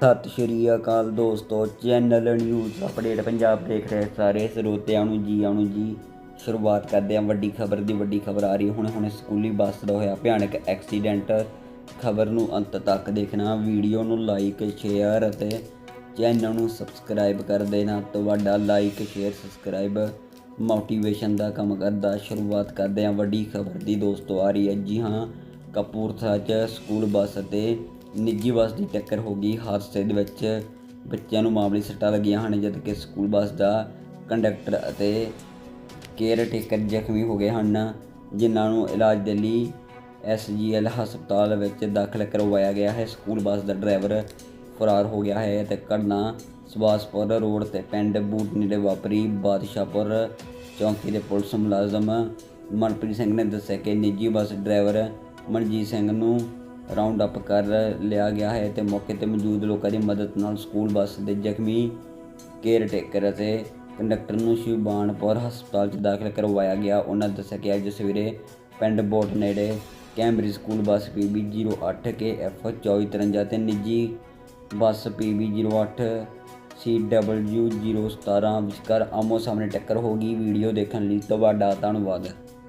ਸਤਿ ਸ਼੍ਰੀ ਅਕਾਲ ਦੋਸਤੋ, channel news update Punjab ਦੇਖ ਰਹੇ ਸਾਰੇ ਸਰੋਤਿਆਂ ਨੂੰ ਜੀ ਆਣੂ ਜੀ, ਸ਼ੁਰੂਆਤ ਕਰਦੇ ਹਾਂ ਵੱਡੀ ਖਬਰ ਦੀ, ਵੱਡੀ ਖਬਰ ਆ ਰਹੀ ਹੈ। ਹੁਣੇ ਹੁਣੇ ਸਕੂਲੀ ਬੱਸ ਦਾ ਹੋਇਆ ਭਿਆਨਕ ਐਕਸੀਡੈਂਟ ਖਬਰ ਨੂੰ ਅੰਤ ਤੱਕ ਦੇਖਣਾ ਵੀਡੀਓ ਨੂੰ ਲਾਈਕ ਸ਼ੇਅਰ ਅਤੇ ਚੈਨਲ ਨੂੰ ਸਬਸਕ੍ਰਾਈਬ ਕਰ ਦੇਣਾ। ਤੁਹਾਡਾ ਲਾਈਕ ਸ਼ੇਅਰ ਸਬਸਕ੍ਰਾਈਬ ਮੋਟੀਵੇਸ਼ਨ ਦਾ ਕੰਮ ਕਰਦਾ। ਸ਼ੁਰੂਆਤ ਕਰਦੇ ਹਾਂ ਵੱਡੀ ਖਬਰ ਦੀ ਦੋਸਤੋ, ਆ ਰਹੀ ਹੈ ਜੀ ਹਾਂ, ਕਪੂਰਥਲਾ 'ਚ ਸਕੂਲ ਬੱਸ ਅਤੇ ਨਿੱਜੀ ਬੱਸ ਦੀ ਟੱਕਰ ਹੋ ਗਈ। ਹਾਦਸੇ ਦੇ ਵਿੱਚ ਬੱਚਿਆਂ ਨੂੰ ਮਾਮੂਲੀ ਸੱਟਾਂ ਲੱਗੀਆਂ ਹਨ ਜਦਕਿ ਸਕੂਲ ਬੱਸ ਦਾ ਕੰਡਕਟਰ ਅਤੇ ਕੇਅਰ ਟੇਕਰ ਜ਼ਖਮੀ ਹੋ ਗਏ ਹਨ, ਜਿਨ੍ਹਾਂ ਨੂੰ ਇਲਾਜ ਦੇ ਲਈ ਐਸਜੀਐਲ ਹਸਪਤਾਲ ਵਿੱਚ ਦਾਖਲ ਕਰਵਾਇਆ ਗਿਆ ਹੈ। ਸਕੂਲ ਬੱਸ ਦਾ ਡਰਾਈਵਰ ਫਰਾਰ ਹੋ ਗਿਆ ਹੈ ਤੇ ਘਟਨਾ ਸੁਭਾਸਪੁਰ ਰੋਡ ਤੇ ਪਿੰਡ ਬੂਟ ਨੇੜੇ ਵਾਪਰੀ। ਬਾਦਸ਼ਾਹਪੁਰ ਚੌਂਕੀ ਦੇ ਪੁਲਿਸ ਮੁਲਾਜ਼ਮ ਮਨਪ੍ਰੀਤ ਸਿੰਘ ਨੇ ਦੱਸਿਆ ਕਿ ਨਿੱਜੀ ਬੱਸ ਡਰਾਈਵਰ ਮਨਜੀਤ ਸਿੰਘ ਨੂੰ ਰਾਉਂਡ ਅਪ ਕਰ ਲਿਆ ਗਿਆ ਹੈ ਤੇ ਮੌਕੇ ਤੇ ਮੌਜੂਦ ਲੋਕਾਂ ਦੀ ਮਦਦ ਨਾਲ ਸਕੂਲ ਬੱਸ ਦੇ ਜ਼ਖਮੀ ਕੇਅਰ ਟੇਕਰ ਅਤੇ ਕੰਡਕਟਰ ਨੂੰ ਸ਼ਿਵਬਾਨਪੁਰ ਹਸਪਤਾਲ 'ਚ ਦਾਖਲ ਕਰਵਾਇਆ ਗਿਆ। ਉਹਨਾਂ ਦੱਸਿਆ ਕਿ ਅੱਜ ਸਵੇਰੇ ਪਿੰਡ ਬੋਟ ਨੇੜੇ Cambridge school bus PB 08 K F 2453 ਤੇ ਨਿੱਜੀ ਬੱਸ PB 08 CW 017 ਵਿਚਕਾਰ ਆਮੋ ਸਾਹਮਣੇ ਟੱਕਰ ਹੋ ਗਈ। ਵੀਡੀਓ ਦੇਖਣ ਲਈ ਤੁਹਾਡਾ ਧੰਨਵਾਦ।